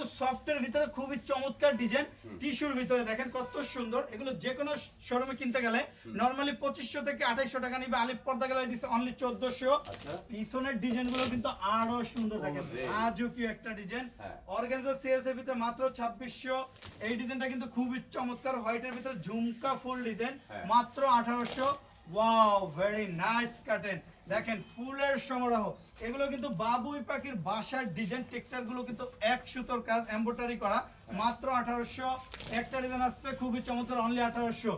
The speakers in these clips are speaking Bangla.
কিন্তু সফটের ভিতরে খুবই চমৎকার ডিজাইন টিস্যুর ভিতরে দেখেন কত সুন্দর। এগুলো যে কোনো শোরুমে কিনতে গেলে নর্মালি পঁচিশশো থেকে আঠাইশশো টাকা নিবে। আলিপ পর্দা গেলে দিচ্ছে অনলি চোদ্দশো। আচ্ছা। পিছনের ডিজাইনগুলো কিন্তু আরও সুন্দর দেখেন। আজও একটা ডিজাইন। অর্গানজা সিয়ার্স এর ভিতরে মাত্র ছাব্বিশশো। এই ডিজাইনটা কিন্তু খুবই চমৎকার। হোয়াইটের ভিতরে ঝুমকা ফুল ডিজাইন হ্যাঁ। মাত্র আঠারোশো। ওয়াও ভেরি নাইস কাটেন দেখেন ফুলের সমারোহ। এগুলো কিন্তু বাবুই পাখির বাসার ডিজাইন টেক্সচারগুলো কিন্তু এক সুতোর কাজ এমব্রয়ডারি করা। মাত্র আঠারোশো একটা ডিজাইন আসছে খুবই চমৎকার অনলি আঠারোশো।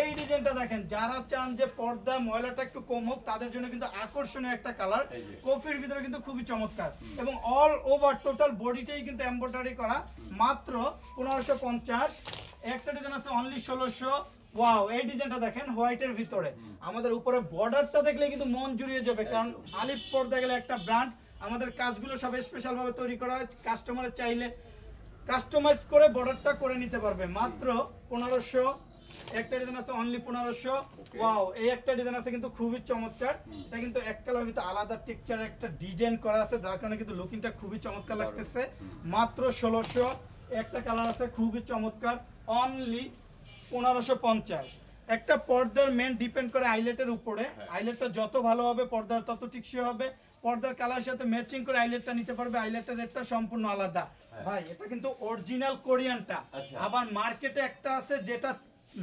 এই ডিজাইনটা দেখেন যারা চান যে পর্দা ময়লাটা একটু কম হোক তাদের জন্য কিন্তু আকর্ষণীয় একটা কালার কফির ভিতরে কিন্তু খুবই চমৎকার। এবং অল ওভার টোটাল বডিটাই কিন্তু এমব্রয়ডারি করা। মাত্র পনেরোশো পঞ্চাশ একটা ডিজাইন আছে অনলি ষোলোশো। ওয়াও এই ডিজাইনটা দেখেন হোয়াইটের ভিতরে। আমাদের উপরে বর্ডারটা দেখলে কিন্তু মন জুড়িয়ে যাবে কারণ আলিপ পর্দা গেলে একটা ব্র্যান্ড আমাদের কাজগুলো সব স্পেশাল ভাবে তৈরি করা হয় কাস্টমারের চাইলে কাস্টমাইজ করে বর্ডারটা করে নিতে পারবে। মাত্র পনেরোশো একটা ডিজাইন আছে অনলি পনেরোশো। ওয়াও এই একটা ডিজাইন আছে কিন্তু খুবই চমৎকার। এটা কিন্তু এক কালার ভিতরে আলাদা টেক্সচার একটা ডিজাইন করা আছে যার কারণে কিন্তু লুকিংটা খুবই চমৎকার লাগতেছে। মাত্র ষোলোশো একটা কালার আছে খুবই চমৎকার। অনলি পনেরোশো পঞ্চাশ। একটা পর্দার মেন ডিপেন্ড করে আইলেটের উপরে। আইলেটটা যত ভালো হবে পর্দার তত টিকসই হবে। পর্দার কালার সাথে ম্যাচিং করে আইলেটটা নিতে পারবে। আইলেটের রেটটা সম্পূর্ণ আলাদা। ভাই এটা কিন্তু অরিজিনাল কোরিয়ানটা আচ্ছা। আবার মার্কেটে একটা আছে যেটা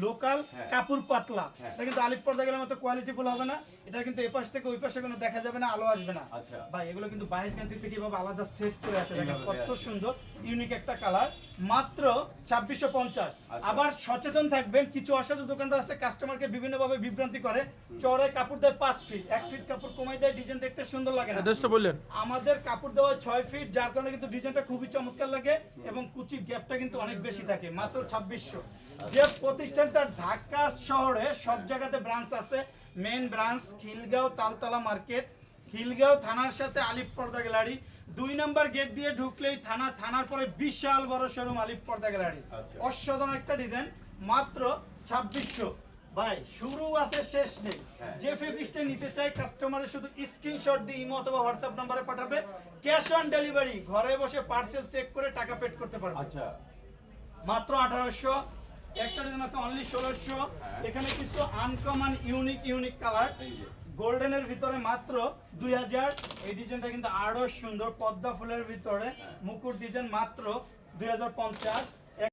লোকাল হ্যাঁ। কাপড় পাতলা। হ্যাঁ। এটা কিন্তু আলিপ পর্দা গেলে মতো কোয়ালিটিফুল হবে না। এটা কিন্তু এপাশ থেকে ওই পাশে কোনো দেখা যাবে না আলো আসবে না। আচ্ছা। ভাই এগুলো কিন্তু বাইরের কান্ট্রি থেকে এভাবে আলাদা সেট করে আসে। দেখেন কত সুন্দর ইউনিক একটা কালার মাত্র ছাব্বিশশো পঞ্চাশ। আচ্ছা। আবার সচেতন থাকবেন কিছু অসাধু দোকানদার আছে কাস্টমারকে বিভিন্ন ভাবে বিভ্রান্তি করে। চড়ে কাপড় দেয় পাঁচ ফিট এক ফিট কাপড় কমাই দেয় ডিজাইন দেখতে সুন্দর লাগে না। অ্যাড্রেসটা বললেন। আমাদের কাপড় দেওয়া ছয় ফিট যার কারণে কিন্তু ডিজাইনটা খুবই চমৎকার লাগে এবং কুচির গ্যাপটা কিন্তু অনেক বেশি থাকে। মাত্র ছাব্বিশশো। যে প্রতিষ্ঠানটা ঢাকা শহরে সব জায়গাতে ব্রাঞ্চ আছে। Main branch Khilgaon Taltala market Khilgaon থানার সাথে আলিপ পর্দা গ্যালারি দুই নম্বর গেট দিয়ে ঢুকলেই থানা থানার পরে বিশাল বড় শোরুম আলিপ পর্দা গ্যালারি। অসাধারণ একটা ডিজাইন মাত্র ছাব্বিশশো। ভাই শুরু আছে শেষ নেই। হ্যাঁ। যে ফেব্রিক্সটা নিতে চাই কাস্টমারের শুধু স্ক্রিনশট দিয়ে ইমো অথবা হোয়াটসঅ্যাপ নাম্বারে পাঠাবে। ক্যাশ অন ডেলিভারি ঘরে বসে পার্সেল চেক করে টাকা পেড করতে পারবে। আচ্ছা। মাত্র আঠারোশো। একটা ডিজাইন আছে অনলি ষোলোশো। হ্যাঁ। এখানে কিছু আনকমন ইউনিক ইউনিক কালার গোল্ডেনের ভিতরে মাত্র দুই হাজার। এই ডিজাইনটা কিন্তু আরও সুন্দর পদ্মা ফুলের ভিতরে। হ্যাঁ। মুকুট ডিজাইন মাত্র দুই হাজার পঞ্চাশ।